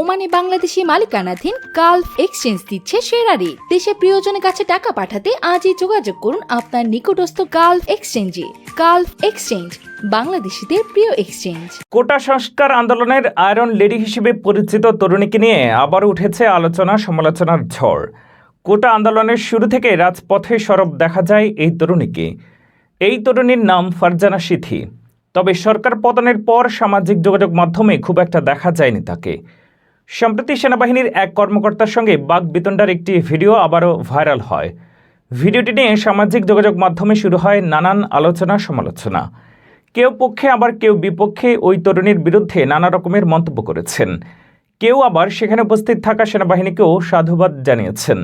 ওমানে বাংলাদেশি মালিকানাধীন Gulf exchange দিচ্ছে সেরা রেট দেশে প্রিয়জনের কাছে টাকা পাঠাতে আজই যোগাযোগ করুন আপনার নিকটস্থ গালফ এক্সচেঞ্জে। গালফ এক্সচেঞ্জ, বাংলাদেশিদের প্রিয় এক্সচেঞ্জ। কোটা সংস্কার আন্দোলনের আয়রন লেডি হিসেবে পরিচিত তরুণীকে নিয়ে আবার উঠেছে আলোচনা সমালোচনার ঝড়। কোটা আন্দোলনের শুরু থেকে রাজপথে সরব দেখা যায় এই তরুণীকে। এই তরুণীর নাম ফারজানা সিথি। তবে সরকার পতনের পর সামাজিক যোগাযোগ মাধ্যমে খুব একটা দেখা যায়নি তাকে। সম্প্রতি সেনাবাহিনীর এক কর্মকর্তার সঙ্গে বাঘ বিতণ্ডার একটি ভিডিও আবারও ভাইরাল হয়। ভিডিওটি নিয়ে সামাজিক যোগাযোগ মাধ্যমে শুরু হয় নানান আলোচনা সমালোচনা। কেউ পক্ষে আবার কেউ বিপক্ষে ওই তরুণীর বিরুদ্ধে নানা রকমের মন্তব্য করেছেন। কেউ আবার সেখানে উপস্থিত থাকা সেনাবাহিনীকেও সাধুবাদ জানিয়েছেন।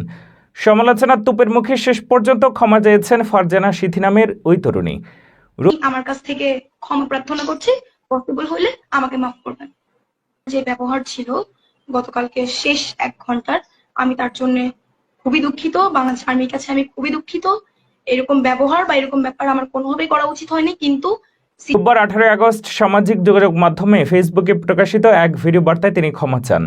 সমালোচনার তুপের মুখে শেষ পর্যন্ত ক্ষমা চেয়েছেন ফারজানা সিথি নামের ওই তরুণী। আমার কাছ থেকে ক্ষমা প্রার্থনা করছি পসিবল হলে আমাকে মাফ করবেন। যে ব্যবহার ছিল গতকালকে শেষ এক ঘণ্টার। আমি তার জন্য খুবই দুঃখিত। বাংলাদেশ আর্মির কাছে আমি খুবই দুঃখিত। এরকম ব্যবহার বা এরকম ব্যাপার আমার কোনোভাবেই করা উচিত হয়নি, কিন্তু রোববার আঠারোই আগস্ট সামাজিক যোগাযোগ মাধ্যমে ফেসবুকে প্রকাশিত এক ভিডিও বার্তায় তিনি ক্ষমা চান।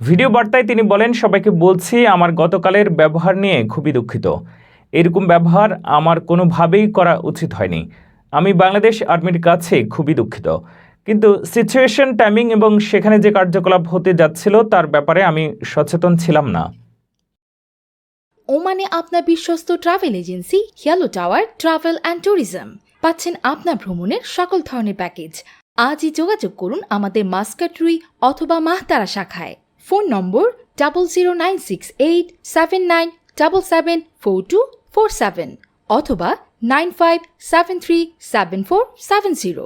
ভিডিও বার্তায় তিনি বলেন, সবাইকে বলছি, আমার গতকালের ব্যবহার নিয়ে খুবই দুঃখিত। এরকম ব্যবহার আমার কোনোভাবেই করা উচিত হয়নি। আমি বাংলাদেশ আর্মির কাছে খুবই দুঃখিত। কিন্তু সিচুয়েশন টাইমিং এবং সেখানে যে কার্যকলাপ হতে যাচ্ছিল তার ব্যাপারে আমি সচেতন ছিলাম না। ওমানে আপনার বিশ্বস্ত ট্রাভেল এজেন্সি হিয়ালো টাওয়ার ট্রাভেল অ্যান্ড ট্যুরিজম পাচ্ছেন আপনার ভ্রমণের সকল ধরনের প্যাকেজ আজই যোগাযোগ করুন আমাদের মাস্কাটরুই অথবা মাহতারা শাখায়। Phone number double zero nine six eight seven nine double seven four two four seven অথবা nine five seven three seven four seven zero